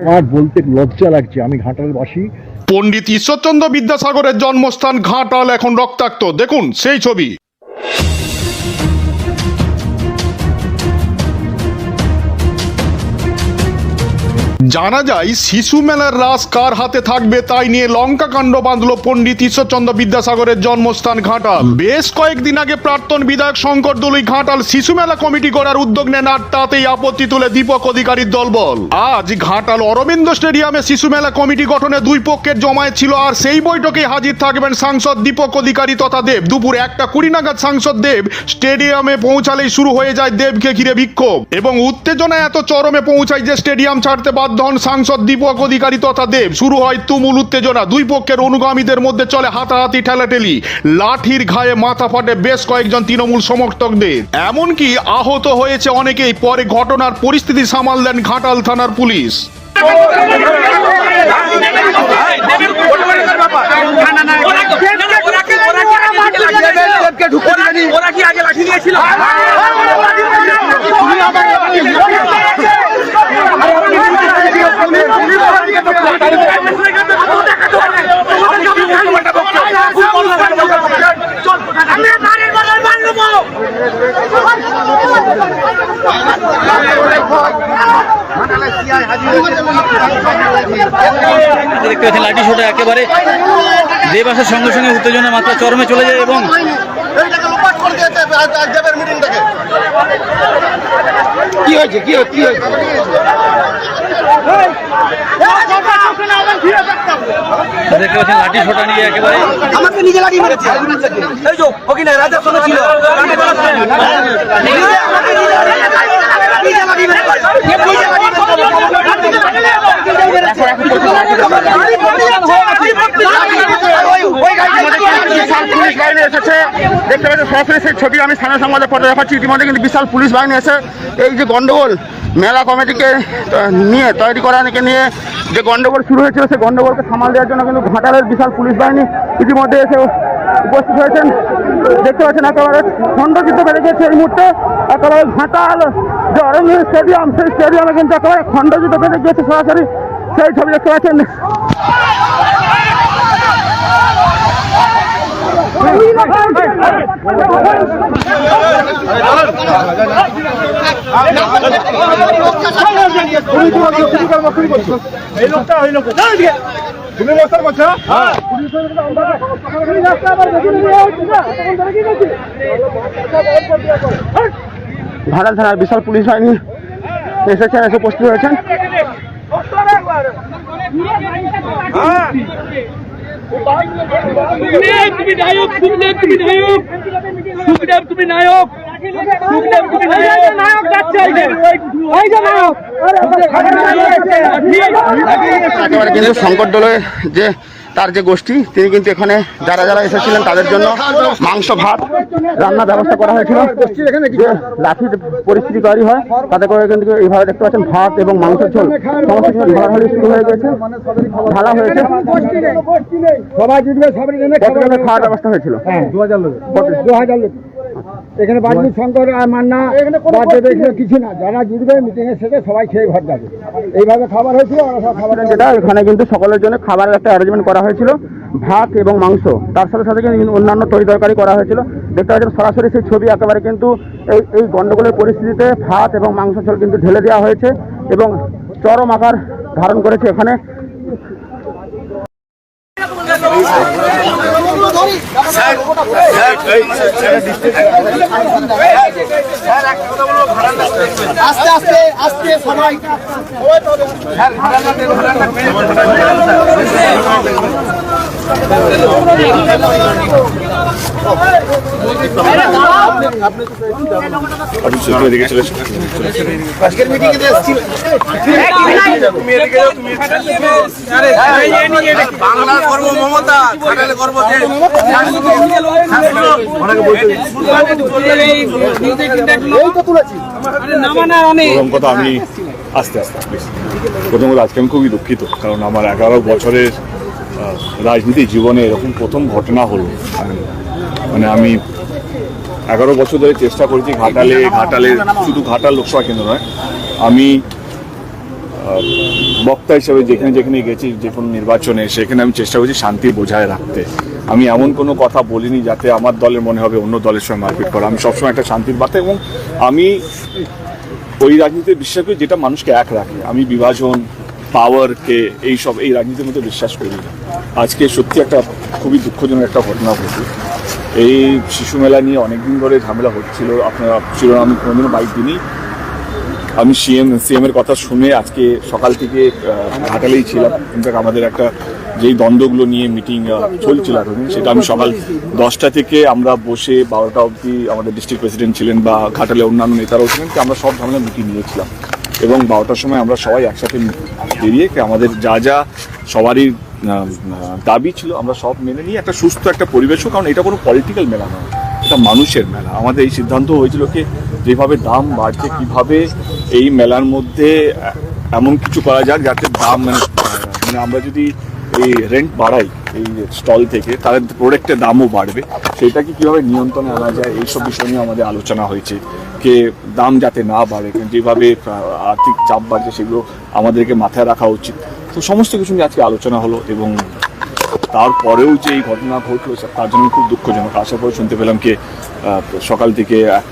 আমার বলতে লজ্জা লাগছে, আমি ঘাটাল বাসী পণ্ডিত ঈশ্বরচন্দ্র বিদ্যাসাগরের জন্মস্থান ঘাটাল, এখন রক্তাক্ত। দেখুন সেই ছবি। জানা যায়, শিশু মেলার রাস কার হাতে থাকবে তাই নিয়ে লঙ্কা কাণ্ড বাঁধল পণ্ডিত ঈশ্বরচন্দ্র বিদ্যাসাগরের জন্মস্থান ঘাটাল। বেশ কয়েকদিন আগে প্রাক্তন বিধায়ক শঙ্কর দলুই ঘাটাল শিশু মেলা কমিটি করার উদ্যোগ নেন আর তাতেই আপত্তি তুলে দীপক অধিকারীর দলবল। আজ ঘাটাল অরবিন্দ স্টেডিয়ামে শিশু মেলা কমিটি গঠনে দুই পক্ষের জমায়েত ছিল আর সেই বৈঠকে হাজির থাকবেন সাংসদ দীপক অধিকারী তথা দেব। দুপুর একটা কুড়ি নাগাদ সাংসদ দেব স্টেডিয়ামে পৌঁছালেই শুরু হয়ে যায় দেবকে ঘিরে বিক্ষোভ। এবং উত্তেজনা এত চরমে পৌঁছায় যে স্টেডিয়াম ছাড়তে বাধ্য হন সাংসদ দীপক অধিকারী তথা দেব শুরু হয় তুমুল উত্তেজনা দুই পক্ষের অনুগামীদের মধ্যে চলে হাতাহাতি ঠেলাঠেলি লাঠির ঘায়ে মাথা ফাটে বেশ কয়েকজন তৃণমূল সমর্থকদের এমনকি আহত হয়েছে অনেকেই পরে ঘটনার পরিস্থিতি সামাল দেন ঘাটাল থানার পুলিশ ওরা কি আগে লাঠি দিয়েছিল আমি দেখতে পাচ্ছেন লাঠি ছোটা একেবারে দেব আসার সঙ্গে সঙ্গে উত্তেজনার মাত্রা চরমে চলে যায় এবং কি হয়েছে? কি হয়েছে? কি হয়েছে? দেখতে পাচ্ছেন লাঠি ছোটা নিয়ে একেবারে আমাকে নিজে লাগিয়ে মেরেছে। এই যে ওখানে রাজার সঙ্গে ছিল? নিজে লাগিয়ে মেরেছে। দেখতে পাচ্ছেন সরাসরি সেই ছবি আমি স্থানীয় সংবাদে পড়ে দেখাচ্ছি ইতিমধ্যে কিন্তু বিশাল পুলিশ বাহিনী এসে এই যে গন্ডগোল মেলা কমিটিকে নিয়ে তৈরি করাকে নিয়ে যে গন্ডগোল শুরু হয়েছিল সেই গন্ডগোলকে সামাল দেওয়ার জন্য কিন্তু ঘাটালের বিশাল পুলিশ বাহিনী ইতিমধ্যে এসে উপস্থিত হয়েছেন দেখতে পাচ্ছেন একেবারে খণ্ডযুদ্ধ বেড়ে গেছে এই মুহূর্তে। একেবারে ঘাটাল যে অরণ্য স্টেডিয়াম। সেই স্টেডিয়ামে কিন্তু একেবারে খণ্ডযুদ্ধ বেড়ে গিয়েছে সরাসরি। সেই ছবি দেখতে পাচ্ছেন। ঘাটাল থানার বিশাল পুলিশ বাহিনী এসেছেন এসে উপস্থিত হয়েছেন। তুমি নায়ক সুখদেব তুমি নায়ক। সুখদেব তুমি নায়ক সুখদেব তুমি নায়ক নায়ক যাচ্ছে। এই যে নায়ক কিন্তু শঙ্কর দলের যে তার যে গোষ্ঠী তিনি কিন্তু এখানে যারা যারা এসেছিলেন তাদের জন্য মাংস ভাত রান্নার ব্যবস্থা করা হয়েছিল। লাঠির পরিস্থিতি তৈরি হয় তাতে করে কিন্তু এইভাবে দেখতে পাচ্ছেন ভাত এবং মাংস ঝোল সমস্ত কিছু ঢালাঢালি শুরু হয়ে গেছে ঢালা হয়েছে। সবাই খাওয়ার ব্যবস্থা হয়েছিল। দু হাজার লোক। দু হাজার এখানে বাজবি শঙ্কর আর মান্না এখানে কিছু না। যারা জুটবে মিটিং এর সাথে সবাই খেয়ে ঘর যাবে। এইভাবে খাবার হয়েছিল খাবার যেটা এখানে কিন্তু সকলের জন্য খাবারের একটা অ্যারেঞ্জমেন্ট করা হয়েছিল। ভাত এবং মাংস। তার সাথে সাথে কিন্তু অন্যান্য তরি তরকারি করা হয়েছিল। দেখতে পাচ্ছেন সরাসরি সেই ছবি একেবারে কিন্তু এই এই গন্ডগোলের পরিস্থিতিতে ভাত এবং মাংস ঝোল কিন্তু ঢেলে দেওয়া হয়েছে এবং চরম আকার ধারণ করেছে এখানে। আস্তে আস্তে আস্তে সবাই। বাংলার গর্ব মমতা আমি আস্তে আস্তে please। প্রথম আজকে আমি খুবই দুঃখিত, কারণ আমার এগারো বছরের রাজনীতি জীবনে এরকম প্রথম ঘটনা হলো মানে আমি এগারো বছর ধরে চেষ্টা করেছি ঘাটালে ঘাটালে শুধু ঘাটাল লোকসভা কেন্দ্র নয়। আমি বক্তা হিসেবে যেখানে যেখানে গেছি যে কোনো নির্বাচনে সেখানে আমি চেষ্টা করছি শান্তি বজায় রাখতে। আমি এমন কোনো কথা বলিনি যাতে আমার দলের মনে হবে অন্য দলের সঙ্গে মারপিট করা। আমি সবসময় একটা শান্তির বার্তা এবং আমি ওই রাজনীতিতে বিশ্বাস করি যেটা মানুষকে এক রাখে। আমি বিভাজন পাওয়ারকে এই সব এই রাজনীতির মধ্যে বিশ্বাস করি না। আজকে সত্যি একটা খুবই দুঃখজনক একটা ঘটনা ঘটে এই শিশু মেলা নিয়ে অনেকদিন ধরে ঝামেলা হচ্ছিল। আপনারা শিরোনাম আমি কোনোদিনও বাইক দিনই আমি সিএম সিএম এর কথা শুনে আজকে সকাল থেকে ঘাটালেই ছিলাম। ইনফ্যাক্ট আমাদের একটা যেই দ্বন্দ্বগুলো নিয়ে মিটিং চলছিল এতদিন সেটা আমি সকাল দশটা থেকে আমরা বসে বারোটা অবধি আমাদের ডিস্ট্রিক্ট প্রেসিডেন্ট ছিলেন বা ঘাটালে অন্যান্য নেতারাও ছিলেন আমরা সব ঝামেলা মিটিং নিয়েছিলাম। এবং বারোটার সময় আমরা সবাই একসাথে বেরিয়ে, আমাদের যা যা সবারই দাবি ছিল আমরা সব মেনে নিয়ে একটা সুস্থ একটা পরিবেশ হোক, কারণ এটা কোনো পলিটিক্যাল মেলা নয়। এটা মানুষের মেলা। আমাদের এই সিদ্ধান্ত হয়েছিল কি, যেভাবে দাম বাড়ছে, কীভাবে এই মেলার মধ্যে এমন কিছু করা যাক যাতে দাম মানে মানে আমরা যদি এই রেন্ট বাড়াই, এই স্টল থেকে, তাহলে প্রোডাক্টের দামও বাড়বে। সেটাকে কীভাবে নিয়ন্ত্রণে আনা যায়, এইসব বিষয় নিয়ে আমাদের আলোচনা হয়েছে। কে দাম যাতে না বাড়ে, যেভাবে আর্থিক চাপ বাড়ছে, সেগুলো আমাদেরকে মাথায় রাখা উচিত। তো সমস্ত কিছু নিয়ে আজকে আলোচনা হলো এবং তারপরেও যে এই ঘটনা ঘটলো তার জন্য খুব দুঃখজনক। আসার পরে শুনতে পেলাম কি সকাল থেকে এক-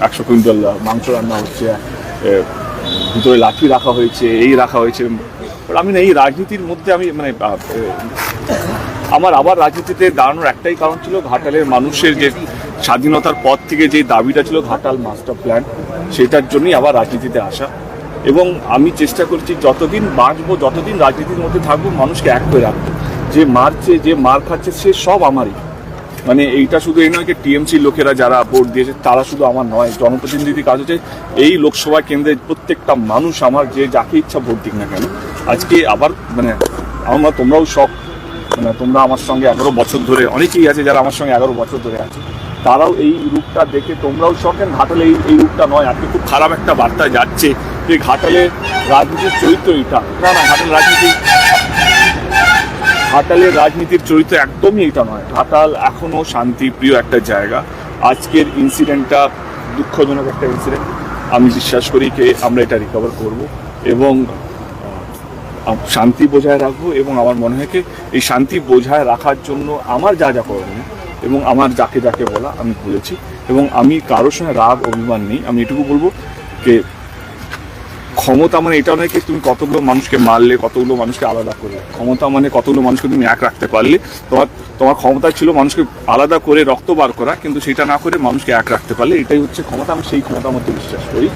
একশো কুইন্টাল মাংস রান্না হচ্ছে ভিতরে লাঠি রাখা হয়েছে, এই রাখা হয়েছে। আমি না, এই রাজনীতির মধ্যে আমি মানে আমার আবার রাজনীতিতে দাঁড়ানোর একটাই কারণ ছিল ঘাটালের মানুষের যে স্বাধীনতার পর থেকে যে দাবিটা ছিল ঘাটাল মাস্টার প্ল্যান, সেটার জন্যই আবার রাজনীতিতে আসা। এবং আমি চেষ্টা করছি যতদিন বাঁচবো, যতদিন রাজনীতির মধ্যে থাকব, মানুষকে এক করে রাখব। যে মারছে, যে মার খাচ্ছে, সে সব আমারই। মানে এইটা শুধু এই নয় যে টিএমসি লোকেরা যারা ভোট দিয়েছে, তারা শুধু আমার নয়, জনপ্রতিনিধি কাজ হচ্ছে। এই লোকসভা কেন্দ্রের প্রত্যেকটা মানুষ আমার যে যাকে ইচ্ছা ভোট দিক না কেন, আজকে আবার মানে আমরা তোমরাও সব মানে তোমরা আমার সঙ্গে এগারো বছর ধরে, অনেকেই আছে যারা আমার সঙ্গে এগারো বছর ধরে আছে। তারাও এই রূপটা দেখে, তোমরাও কেন ঘাটালে এই রূপটা নয়। আজকে খুব খারাপ একটা বার্তা যাচ্ছে যে ঘাটালে রাজনীতির চরিত্র এটা না না, ঘাটাল রাজনীতি ঘাটালের রাজনীতির চরিত্র একদমই এটা নয়। ঘাটাল এখনও শান্তিপ্রিয় একটা জায়গা। আজকের ইনসিডেন্টটা দুঃখজনক একটা ইনসিডেন্ট আমি বিশ্বাস করি যে আমরা এটা রিকভার করব এবং শান্তি বজায় রাখব এবং আমার মনে হয় কি এই শান্তি বজায় রাখার জন্য আমার যা যা করণীয় এবং আমার যাকে যাকে বলা আমি বলেছি। এবং আমি কারোর সঙ্গে রাগ, অভিমান নেই। আমি এটুকু বলব যে, ক্ষমতা মানে এটা নয় কি তুমি কতগুলো মানুষকে মারলে, কতগুলো মানুষকে আলাদা করলে। ক্ষমতা মানে কতগুলো মানুষকে তুমি এক রাখতে পারলে। তোমার তোমার ক্ষমতা ছিল মানুষকে আলাদা করে রক্ত বার করা, কিন্তু সেটা না করে মানুষকে এক রাখতে পারলে এটাই হচ্ছে ক্ষমতা। আমি সেই ক্ষমতার মধ্যে বিশ্বাস করি।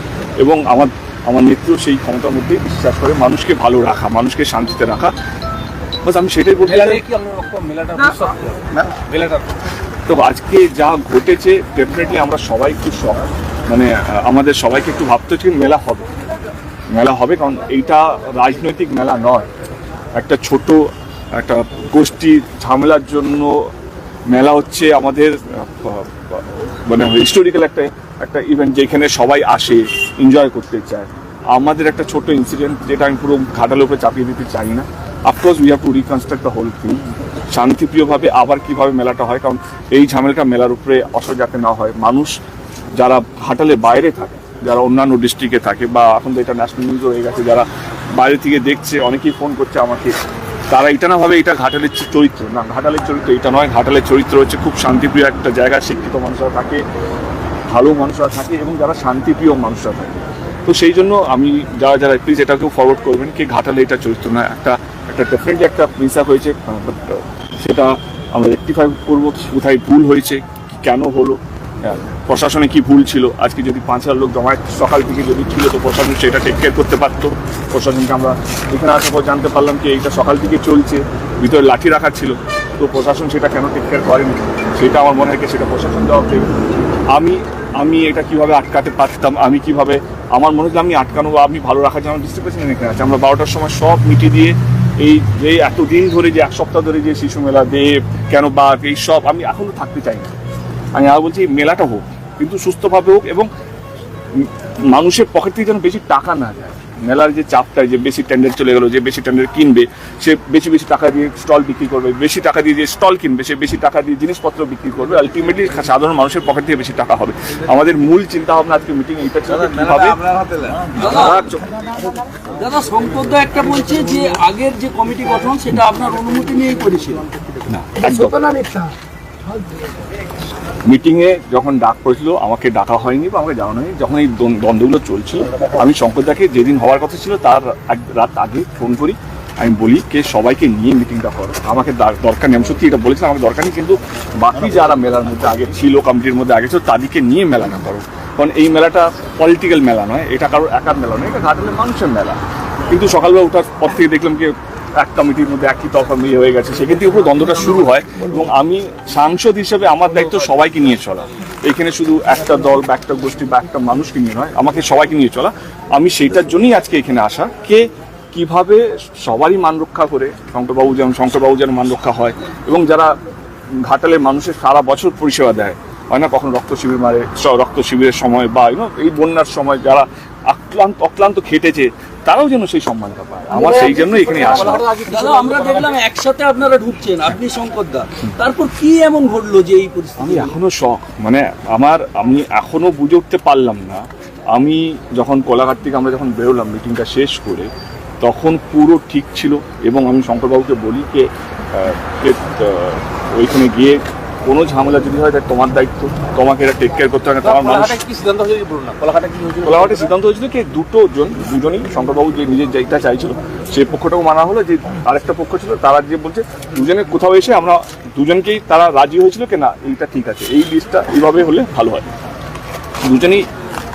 এবং আমার আমার নেত্রীও সেই ক্ষমতার মধ্যে বিশ্বাস করে মানুষকে ভালো রাখা, মানুষকে শান্তিতে রাখা। বাস আমি সেটাই বলতে তো আজকে যা ঘটেছে ডেফিনেটলি আমরা সবাই একটু মানে আমাদের সবাইকে একটু ভাবতে হচ্ছে মেলা হবে। মেলা হবে কারণ এইটা রাজনৈতিক মেলা নয়। একটা ছোট একটা গোষ্ঠী ঝামেলার জন্য মেলা হচ্ছে আমাদের মানে হিস্টোরিক্যাল একটা একটা ইভেন্ট যেখানে সবাই আসে এনজয় করতে চায়। আমাদের একটা ছোট ইনসিডেন্ট যেটা আমি পুরো ঘাটালের উপরে চাপিয়ে দিতে চাই না। Of course we have to reconstruct the whole thing শান্তিপ্রিয়ভাবে আবার কীভাবে মেলাটা হয়? কারণ এই ঝামেলাটা মেলার উপরে অসর যাতে না হয়। মানুষ যারা ঘাটালে বাইরে থাকে, যারা অন্যান্য ডিস্ট্রিক্টে থাকে বা এখন তো এটা ন্যাশনাল নিউজ হয়ে গেছে, যারা বাইরে থেকে দেখছে, অনেকেই ফোন করছে আমাকে। তারা এটা না ভাবে এটা ঘাটালের চরিত্র। না, ঘাটালের চরিত্র এটা নয়। ঘাটালের চরিত্র হচ্ছে খুব শান্তিপ্রিয় একটা জায়গা। শিক্ষিত মানুষরা থাকে, ভালো মানুষরা থাকে এবং যারা শান্তিপ্রিয় মানুষরা থাকে। তো সেই জন্য আমি যারা যারা প্লিজ এটাকেও ফরওয়ার্ড করবেন কি ঘাটালে এটা চরিত্র না একটা একটা ডেফিনেটলি একটা মিস আপ হয়েছে সেটা আমরা রেক্টিফাই করব কোথায় ভুল হয়েছে কেন হলো হ্যাঁ, প্রশাসনে কি ভুল ছিল আজকে যদি পাঁচ হাজার লোক জমায়েত সকাল থেকে যদি ছিল তো প্রশাসন সেটা টেক কেয়ার করতে পারতো প্রশাসনকে আমরা এখানে আসার পর জানতে পারলাম কি এইটা সকাল থেকে চলছে ভিতরে লাঠি রাখা ছিল তো প্রশাসন সেটা কেন টেক কেয়ার করেনি সেটা আমার মনে হয় সেটা প্রশাসন দেবে। আমি আমি এটা কীভাবে আটকাতে পারতাম? আমি কীভাবে, আমার মনে হচ্ছে আমি আটকানো বা আমি ভালো রাখার জন্য প্রেসিডেন্ট এখানে আছে। আমরা বারোটার সময় সব মিটিয়ে দিয়ে এই যে এতদিন ধরে যে এক সপ্তাহ ধরে যে শিশু মেলা, দেব, কেন বাঘ, এই সব আমি এখনও থাকতে চাই না। আমি আর বলছি মেলাটা হোক, কিন্তু সুস্থভাবে হোক এবং মানুষের পকেট থেকে যেন বেশি টাকা না যায়। মেলার যে চাপটা যে বেশি টেন্ডার চলে গেলো যে বেশি টেন্ডার কিনবে সে বেশি বেশি টাকা দিয়ে স্টল বিক্রি করবে বেশি টাকা দিয়ে যে স্টল কিনবে সে বেশি টাকা দিয়ে জিনিসপত্র বিক্রি করবে আলটিমেটলি সাধারণ মানুষের পকেট থেকে বেশি টাকা হবে। আমাদের মূল চিন্তা ভাবনা আজকে মিটিং এইটা ছিল কীভাবে দাদা সম্পদ একটা বলছে যে আগের যে কমিটি গঠন সেটা আপনার অনুমতি নিয়েই করেছিল। মিটিং এ যখন ডাক পড়েছিল, আমাকে ডাকা হয়নি বা আমাকে জানানো হয়নি, যখন এই দ্বন্দ্বগুলো চলছিল, আমি শঙ্করদাকে যেদিন হওয়ার কথা ছিল, তার রাত আগে ফোন করি, আমি বলি, কে সবাইকে নিয়ে মিটিংটা করো? আমাকে দরকার নেই। আমি সত্যি এটা বলেছিলাম, আমাকে দরকার নেই, কিন্তু বাকি যারা মেলার মধ্যে আগে ছিল কমিটির মধ্যে আগে ছিল, তাদেরকে নিয়ে মেলা না করো। কারণ এই মেলাটা পলিটিক্যাল মেলা নয়, এটা কারোর একার মেলা নয়, এটা ঘাটালের মানুষের মেলা। কিন্তু সকালবেলা ওঠার পর থেকে দেখলাম কি এক কমিটির মধ্যে একই তরফা মিলে হয়ে গেছে। সেক্ষেত্রে থেকে পুরো দ্বন্দ্বটা শুরু হয় এবং আমি সাংসদ হিসেবে আমার দায়িত্ব সবাইকে নিয়ে চলা। এখানে শুধু একটা দল বা একটা গোষ্ঠী বা একটা মানুষকে নিয়ে নয়, আমাকে সবাইকে নিয়ে চলা। আমি সেইটার জন্যই আজকে এখানে আসা। কে কীভাবে সবারই মান রক্ষা করে, শঙ্করবাবু যেমন শঙ্করবাবু যেন মান রক্ষা হয় এবং যারা ঘাটালের মানুষের সারা বছর পরিষেবা দেয়, হয় না? কখন রক্ত শিবির মারে রক্ত শিবিরের সময় বা এই বন্যার সময় যারা আক্লান্ত অক্লান্ত খেটেছে তারাও যেন সেই সম্মানটা পায়। আমার সেই জন্য এখানে আসা দাদা আমরা দেখলাম একসাথে আপনারা ঢুকছেন আপনি শঙ্কর দা। তারপর কি এমন ঘটলো যে এই পরিস্থিতি? আমি এখনও শখ মানে আমার আমি এখনও বুঝে উঠতে পারলাম না। আমি যখন কোলাঘাট থেকে আমরা যখন বেরোলাম মিটিংটা শেষ করে তখন পুরো ঠিক ছিল এবং আমি শঙ্করবাবুকে বলি যে ওইখানে গিয়ে কোনো ঝামেলা যদি হয় তাহলে তোমার দায়িত্ব। তোমাকে এটা টেক কেয়ার করতে হবে তোমার মানুষ কি সিদ্ধান্ত হয়েছে বলুন না? কোলাঘাটে কি হয়েছিল? কোলাঘাটে সিদ্ধান্ত হয়েছিল কি দুটো জন দুজনই শঙ্করবাবু যে নিজের যেটা চাইছিল সেই পক্ষটাও মানা হলো যে আরেকটা পক্ষ ছিল তারা যে বলছে দুজনে কোথাও এসে আমরা দুজনকেই তারা রাজি হয়েছিল কি না এইটা ঠিক আছে। এই লিস্টটা এইভাবে হলে ভালো হয়। দুজনেই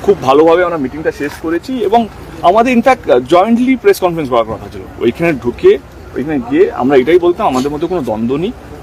খুব ভালোভাবে আমরা মিটিংটা শেষ করেছি এবং আমাদের ইনফ্যাক্ট জয়েন্টলি প্রেস কনফারেন্স করার কথা ছিল। ওইখানে ঢুকে ওইখানে গিয়ে আমরা এটাই বলতাম আমাদের মধ্যে কোনো দ্বন্দ্ব নেই।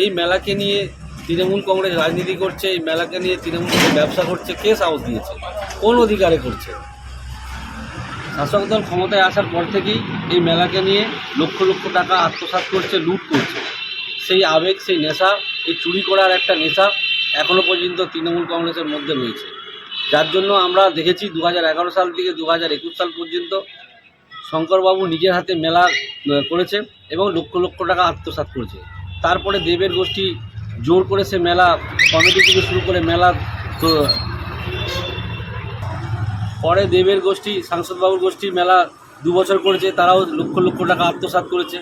এই মেলাকে নিয়ে তৃণমূল কংগ্রেস রাজনীতি করছে, এই মেলাকে নিয়ে তৃণমূল ব্যবসা করছে, কে সাহস দিয়েছে? কোন অধিকারে করছে? শাসক দল ক্ষমতায় আসার পর থেকেই এই মেলাকে নিয়ে লক্ষ লক্ষ টাকা আত্মসাৎ করছে, লুট করছে। সেই আবেগ, সেই নেশা, এই চুরি করার একটা নেশা এখনও পর্যন্ত তৃণমূল কংগ্রেসের মধ্যে রয়েছে। যার জন্য আমরা দেখেছি দু হাজার এগারো সাল থেকে দু হাজার একুশ সাল পর্যন্ত শঙ্করবাবু নিজের হাতে মেলা করেছে এবং লক্ষ লক্ষ টাকা আত্মসাৎ করেছে। তারপরে দেবের গোষ্ঠী জোর করে সে মেলা কমিটি থেকে শুরু করে মেলা তো পরে দেবের গোষ্ঠী, সাংসদবাবুর গোষ্ঠী মেলা দু বছর করেছে, তারাও লক্ষ লক্ষ টাকা আত্মসাৎ করেছে।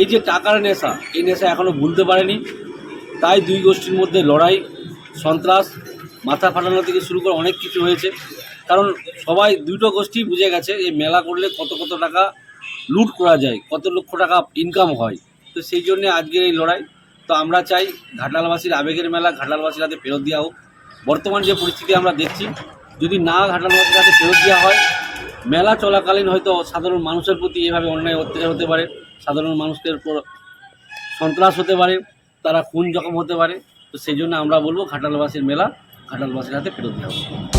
এই যে টাকার নেশা, এই নেশা এখনও ভুলতে পারেনি। তাই দুই গোষ্ঠীর মধ্যে লড়াই, সন্ত্রাস, মাথা ফাটানো থেকে শুরু করে অনেক কিছু হয়েছে। কারণ সবাই, দুটো গোষ্ঠী বুঝে গেছে, এই মেলা করলে কত কত টাকা লুট করা যায়, কত লক্ষ টাকা ইনকাম হয়। তো সেই জন্য আজকের এই লড়াই। তো আমরা চাই ঘাটালবাসীর আবেগের মেলা ঘাটালবাসীর হাতে ফেরত দেওয়া হোক। বর্তমান যে পরিস্থিতি আমরা দেখছি, যদি না ঘাটালবাসীর হাতে ফেরত দেওয়া হয়, মেলা চলাকালীন হয়তো সাধারণ মানুষের প্রতি এভাবে অন্যায় অত্যাচার হতে পারে, সাধারণ মানুষদের উপর সন্ত্রাস হতে পারে, তারা খুন জখম হতে পারে। তো সেই জন্য আমরা বলব ঘাটালবাসীর মেলা ঘাটালবাসীর হাতে ফেরত দেওয়া হোক।